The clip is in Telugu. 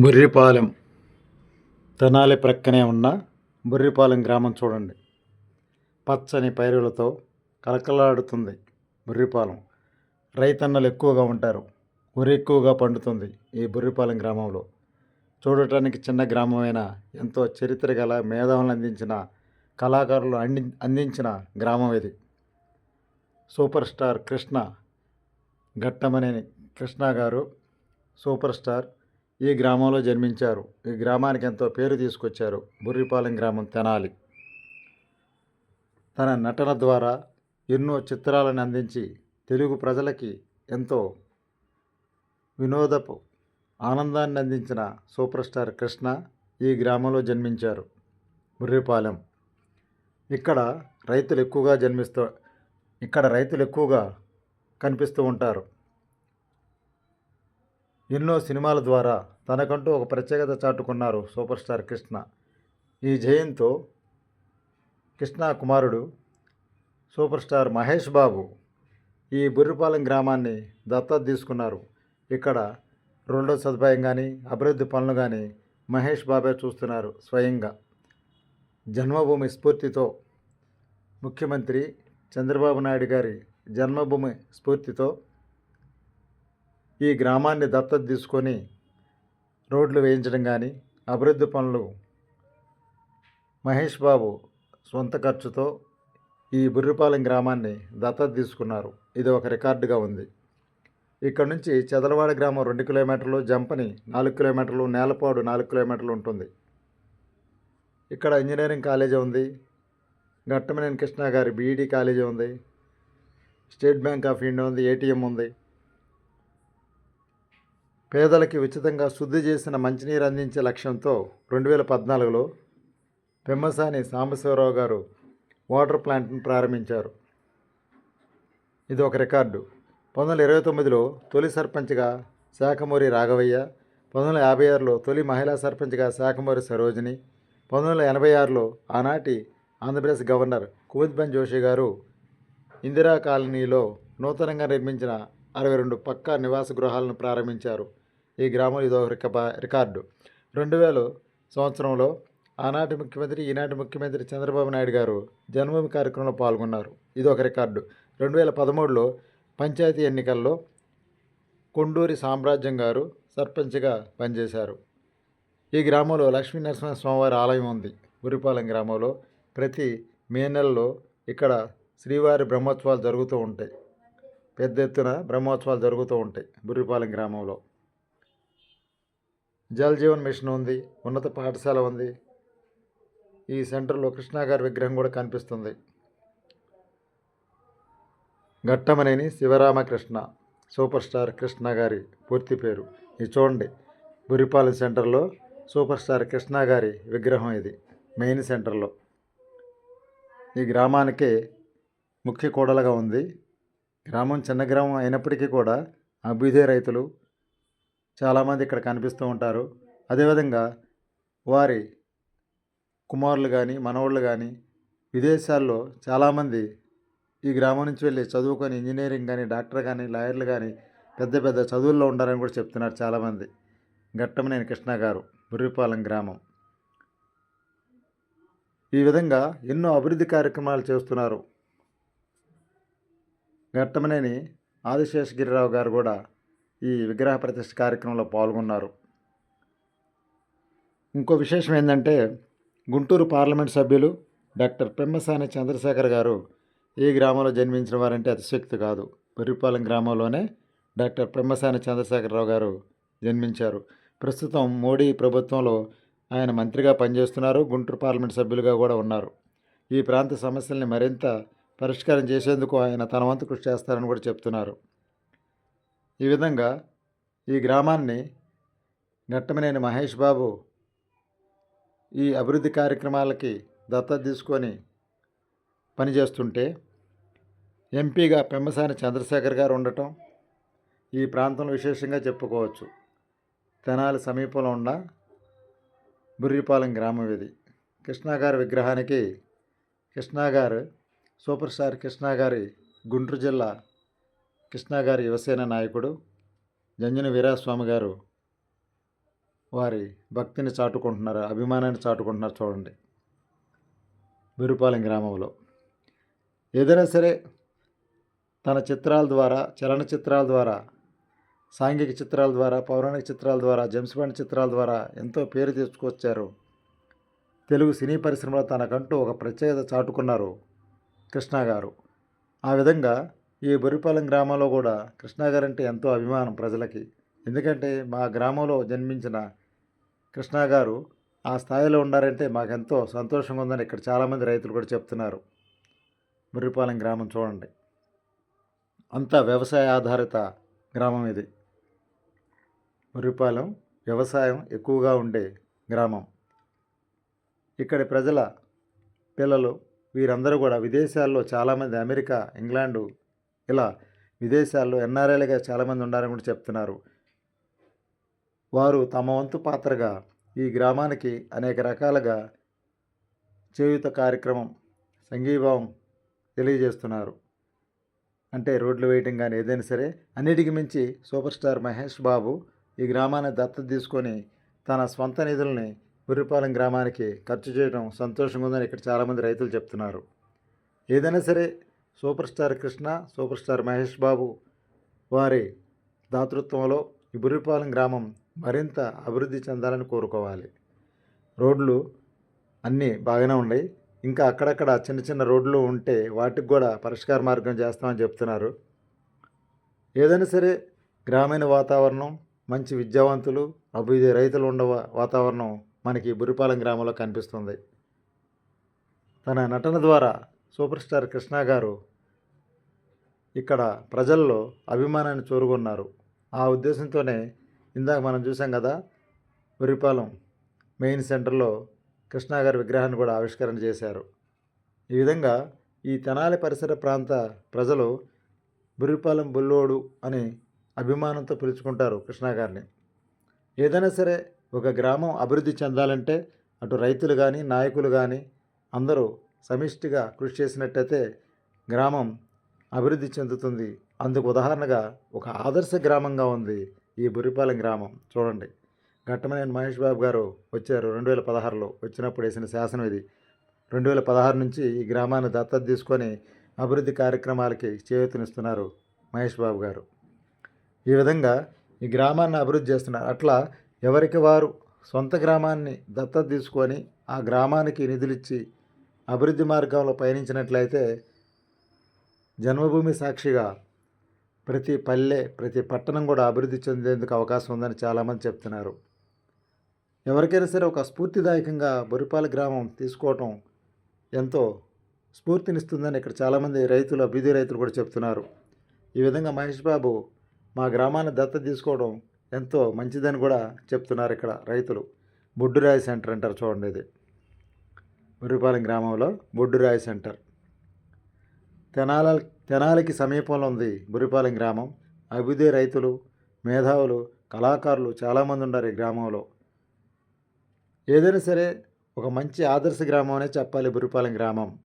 బుర్రిపాలెం తెనాలి ప్రక్కనే ఉన్న బుర్రిపాలెం గ్రామం చూడండి. పచ్చని పైరులతో కలకలాడుతుంది బుర్రిపాలెం రైతన్నలు ఎక్కువగా ఉంటారు. వరి ఎక్కువగా పండుతుంది ఈ బుర్రిపాలెం గ్రామంలో. చూడటానికి చిన్న గ్రామమైన ఎంతో చరిత్ర గల మేధావులను అందించిన కళాకారులు అంది అందించిన గ్రామం ఇది. Super star Krishna Ghattamaneni Krishna garu super star ఈ గ్రామంలో జన్మించారు. ఈ గ్రామానికి ఎంతో పేరు తీసుకొచ్చారు. బుర్రిపాలెం గ్రామం తెనాలి. తన నటన ద్వారా ఎన్నో చిత్రాలను అందించి తెలుగు ప్రజలకి ఎంతో వినోదపు ఆనందాన్ని అందించిన సూపర్ స్టార్ కృష్ణ ఈ గ్రామంలో జన్మించారు. బుర్రిపాలెం. ఇక్కడ రైతులు ఎక్కువగా జన్మిస్తూ ఇక్కడ రైతులు ఎక్కువగా కనిపిస్తూ ఉంటారు. ఎన్నో సినిమాల ద్వారా తనకంటూ ఒక ప్రత్యేకత చాటుకున్నారు సూపర్ స్టార్ కృష్ణ. ఈ జయంతో కృష్ణ కుమారుడు సూపర్ స్టార్ మహేష్ బాబు ఈ బుర్రిపాలెం గ్రామాన్ని దత్తత తీసుకున్నారు. ఇక్కడ రెండవ సదుపాయం కానీ అభివృద్ధి పనులు కానీ మహేష్ బాబే చూస్తున్నారు స్వయంగా. జన్మభూమి స్ఫూర్తితో ముఖ్యమంత్రి చంద్రబాబు నాయుడు గారి జన్మభూమి స్ఫూర్తితో ఈ గ్రామాన్ని దత్తత తీసుకొని రోడ్లు వేయించడం కానీ అభివృద్ధి పనులు మహేష్ బాబు సొంత ఖర్చుతో ఈ బుర్రిపాలెం గ్రామాన్ని దత్తత తీసుకున్నారు. ఇది ఒక రికార్డుగా ఉంది. ఇక్కడ నుంచి చెదలవాడ గ్రామం రెండు కిలోమీటర్లు జంపని నాలుగు కిలోమీటర్లు నేలపాడు నాలుగు కిలోమీటర్లు ఉంటుంది. ఇక్కడ ఇంజనీరింగ్ కాలేజీ ఉంది. ఘట్టమనేని కృష్ణ గారి బీఈడి కాలేజీ ఉంది. స్టేట్ బ్యాంక్ ఆఫ్ ఇండియా ఉంది. ఏటీఎం ఉంది. పేదలకి ఉచితంగా శుద్ధి చేసిన మంచినీరు అందించే లక్ష్యంతో రెండు వేల పద్నాలుగులో పెమ్మసాని సాంబశివరావు గారు వాటర్ ప్లాంట్ను ప్రారంభించారు. ఇది ఒక రికార్డు. పంతొమ్మిది వందల ఇరవై తొమ్మిదిలో తొలి సర్పంచ్గా శాఖమూరి రాఘవయ్య పంతొమ్మిది వందల యాభై ఆరులో తొలి మహిళా సర్పంచ్గా శాఖమూరి సరోజిని పంతొమ్మిది వందల ఎనభై ఆరులో ఆనాటి ఆంధ్రప్రదేశ్ గవర్నర్ కుముద్బెన్ జోషి గారు ఇందిరా కాలనీలో నూతనంగా నిర్మించిన అరవై రెండు పక్కా నివాస గృహాలను ప్రారంభించారు. ఈ గ్రామం ఇదో రికార్డు. రెండు వేల సంవత్సరంలో ఆనాటి ముఖ్యమంత్రి ఈనాటి ముఖ్యమంత్రి చంద్రబాబు నాయుడు గారు జన్మభూమి కార్యక్రమంలో పాల్గొన్నారు. ఇది ఒక రికార్డు. రెండు వేల పదమూడులో పంచాయతీ ఎన్నికల్లో కొండూరి సామ్రాజ్యం గారు సర్పంచ్గా పనిచేశారు. ఈ గ్రామంలో లక్ష్మీ నరసింహ స్వామివారి ఆలయం ఉంది. ఉరిపాలెం గ్రామంలో ప్రతి మే నెలలో ఇక్కడ శ్రీవారి బ్రహ్మోత్సవాలు జరుగుతూ ఉంటాయి. పెద్ద ఎత్తున బ్రహ్మోత్సవాలు జరుగుతూ ఉంటాయి బుర్రిపాలెం గ్రామంలో. జల్ జీవన్ మిషన్ ఉంది ఉన్నత పాఠశాల ఉంది. ఈ సెంటర్లో కృష్ణా గారి విగ్రహం కూడా కనిపిస్తుంది. ఘట్టమనేని శివరామకృష్ణ సూపర్ స్టార్ కృష్ణ గారి పూర్తి పేరు. ఇది చూడండి బురిపాలెం సెంటర్లో సూపర్ స్టార్ కృష్ణ గారి విగ్రహం ఇది మెయిన్ సెంటర్లో. ఈ గ్రామానికి ముఖ్య కూడలుగా ఉంది. గ్రామం చిన్న గ్రామం అయినప్పటికీ కూడా అభ్యుదయ రైతులు చాలామంది ఇక్కడ కనిపిస్తూ ఉంటారు. అదేవిధంగా వారి కుమారులు కానీ మనవాళ్ళు కానీ విదేశాల్లో చాలామంది ఈ గ్రామం నుంచి వెళ్ళి చదువుకొని ఇంజనీరింగ్ కానీ డాక్టర్ కానీ లాయర్లు కానీ పెద్ద పెద్ద చదువుల్లో ఉండాలని కూడా చెప్తున్నారు చాలామంది. ఘట్టమనేని కృష్ణ గారు బుర్రిపాలెం గ్రామం. ఈ విధంగా ఎన్నో అభివృద్ధి కార్యక్రమాలు చేస్తున్నారు. ఘట్టమనేని ఆదిశేషగిరిరావు గారు కూడా ఈ విగ్రహ ప్రతిష్ఠ కార్యక్రమంలో పాల్గొన్నారు. ఇంకో విశేషం ఏంటంటే గుంటూరు పార్లమెంట్ సభ్యులు డాక్టర్ పెమ్మసాని చంద్రశేఖర్ గారు ఈ గ్రామంలో జన్మించిన వారంటే అతిశక్తి కాదు. బుర్రిపాలెం గ్రామంలోనే డాక్టర్ పెమ్మసాని చంద్రశేఖరరావు గారు జన్మించారు. ప్రస్తుతం మోడీ ప్రభుత్వంలో ఆయన మంత్రిగా పనిచేస్తున్నారు గుంటూరు పార్లమెంట్ సభ్యులుగా కూడా ఉన్నారు. ఈ ప్రాంత సమస్యల్ని మరింత పరిష్కారం చేసేందుకు ఆయన తన వంతు కృషి చేస్తారని కూడా చెప్తున్నారు. ఈ విధంగా ఈ గ్రామాన్ని నెట్టమనేని మహేష్ బాబు ఈ అభివృద్ధి కార్యక్రమాలకి దత్తత తీసుకొని పనిచేస్తుంటే ఎంపీగా పెమ్మసాని చంద్రశేఖర్ గారు ఉండటం ఈ ప్రాంతంలో విశేషంగా చెప్పుకోవచ్చు. తెనాలి సమీపంలో ఉన్న బుర్రిపాలెం గ్రామం ఇది. కృష్ణాగారి విగ్రహానికి కృష్ణాగారు సూపర్ స్టార్ కృష్ణాగారి గుంటూరు జిల్లా కృష్ణా గారి యువసేన నాయకుడు జంజన వీరాస్వామి గారు వారి భక్తిని చాటుకుంటున్నారు అభిమానాన్ని చాటుకుంటున్నారు చూడండి. విరుపాలెం గ్రామంలో. ఏదైనా సరే తన చిత్రాల ద్వారా చలనచిత్రాల ద్వారా సాంఘిక చిత్రాల ద్వారా పౌరాణిక చిత్రాల ద్వారా జేమ్స్ బాండ్ చిత్రాల ద్వారా ఎంతో పేరు తెచ్చుకొచ్చారు. తెలుగు సినీ పరిశ్రమలో తనకంటూ ఒక ప్రత్యేకత చాటుకున్నారు కృష్ణ గారు. ఆ విధంగా ఈ బొరిపాలెం గ్రామంలో కూడా కృష్ణాగారు అంటే ఎంతో అభిమానం ప్రజలకి. ఎందుకంటే మా గ్రామంలో జన్మించిన కృష్ణ గారు ఆ స్థాయిలో ఉన్నారంటే మాకెంతో సంతోషంగా ఉందని ఇక్కడ చాలామంది రైతులు కూడా చెప్తున్నారు. ముర్రిపాలెం గ్రామం చూడండి. అంతా వ్యవసాయ ఆధారిత గ్రామం ఇది. ముర్రిపాలెం వ్యవసాయం ఎక్కువగా ఉండే గ్రామం. ఇక్కడి ప్రజల పిల్లలు వీరందరూ కూడా విదేశాల్లో చాలామంది అమెరికా ఇంగ్లాండు ఇలా విదేశాల్లో ఎన్ఆర్ఐలుగా చాలామంది ఉన్నారని కూడా చెప్తున్నారు. వారు తమ వంతు పాత్రగా ఈ గ్రామానికి అనేక రకాలుగా చేయుత కార్యక్రమం సంఘీభావం తెలియజేస్తున్నారు. అంటే రోడ్లు వేయటం కానీ ఏదైనా సరే అన్నిటికి మించి సూపర్ స్టార్ మహేష్ బాబు ఈ గ్రామాన్ని దత్తత తీసుకొని తన స్వంత నిధుల్ని ఉరిపాలెం గ్రామానికి ఖర్చు చేయడం సంతోషంగా ఉందని ఇక్కడ చాలామంది రైతులు చెప్తున్నారు. ఏదైనా సరే super star Krishna super star Mahesh Babu వారి దాతృత్వంలో ఈ గ్రామం మరింత అభివృద్ధి చెందాలని కోరుకోవాలి. రోడ్లు అన్నీ బాగానే ఉన్నాయి. ఇంకా అక్కడక్కడ చిన్న చిన్న రోడ్లు ఉంటే వాటికి కూడా పరిష్కార మార్గం చేస్తామని చెప్తున్నారు. ఏదైనా సరే గ్రామీణ వాతావరణం మంచి విద్యావంతులు అభివృద్ధి రైతులు ఉండ వాతావరణం మనకి బురిపాలెం గ్రామంలో కనిపిస్తుంది. తన నటన ద్వారా సూపర్ స్టార్ కృష్ణ గారు ఇక్కడ ప్రజల్లో అభిమానాన్ని చూరుకున్నారు ఆ ఉద్దేశంతోనే ఇందాక మనం చూసాం కదా బురిపాలెం మెయిన్ సెంటర్లో కృష్ణాగారి విగ్రహాన్ని కూడా ఆవిష్కరణ చేశారు. ఈ విధంగా ఈ తెనాలి పరిసర ప్రాంత ప్రజలు బురిపాలెం బుల్లోడు అని అభిమానంతో పిలుచుకుంటారు కృష్ణాగారిని ఏదైనా సరే ఒక గ్రామం అభివృద్ధి చెందాలంటే అటు రైతులు కానీ నాయకులు కానీ అందరూ సమిష్టిగా కృషి చేసినట్టయితే గ్రామం అభివృద్ధి చెందుతుంది. అందుకు ఉదాహరణగా ఒక ఆదర్శ గ్రామంగా ఉంది ఈ బురిపాలెం గ్రామం. చూడండి. ఘట్టమనేని మహేష్ బాబు గారు వచ్చారు రెండు వేల పదహారులో. వచ్చినప్పుడు వేసిన శాసనం ఇది. రెండు వేల పదహారు నుంచి ఈ గ్రామాన్ని దత్తత తీసుకొని అభివృద్ధి కార్యక్రమాలకి చేయూతనిస్తున్నారు మహేష్ బాబు గారు. ఈ విధంగా ఈ గ్రామాన్ని అభివృద్ధి చేస్తున్నారు. అట్లా ఎవరికి వారు సొంత గ్రామాన్ని దత్తత తీసుకొని ఆ గ్రామానికి నిధులిచ్చి అభివృద్ధి మార్గంలో పయనించినట్లయితే జన్మభూమి సాక్షిగా ప్రతి పల్లె ప్రతి పట్టణం కూడా అభివృద్ధి చెందేందుకు అవకాశం ఉందని చాలామంది చెప్తున్నారు. ఎవరికైనా సరే ఒక స్ఫూర్తిదాయకంగా బొరిపాల గ్రామం తీసుకోవటం ఎంతో స్ఫూర్తినిస్తుందని ఇక్కడ చాలామంది రైతులు అభివృద్ధి రైతులు కూడా చెప్తున్నారు. ఈ విధంగా మహేష్ బాబు మా గ్రామాన్ని దత్త తీసుకోవడం ఎంతో మంచిదని కూడా చెప్తున్నారు ఇక్కడ రైతులు. బొడ్డురాయి సెంటర్ అంటారు చూడండి ఇది. బుర్రిపాలెం గ్రామంలో బొడ్డురాయి సెంటర్. తెనాల తెనాలికి సమీపంలో ఉంది బురిపాలెం గ్రామం. అభివృద్ధి రైతులు మేధావులు కళాకారులు చాలామంది ఉన్నారు ఈ గ్రామంలో. ఏదైనా సరే ఒక మంచి ఆదర్శ గ్రామం అనే చెప్పాలి బురిపాలెం గ్రామం.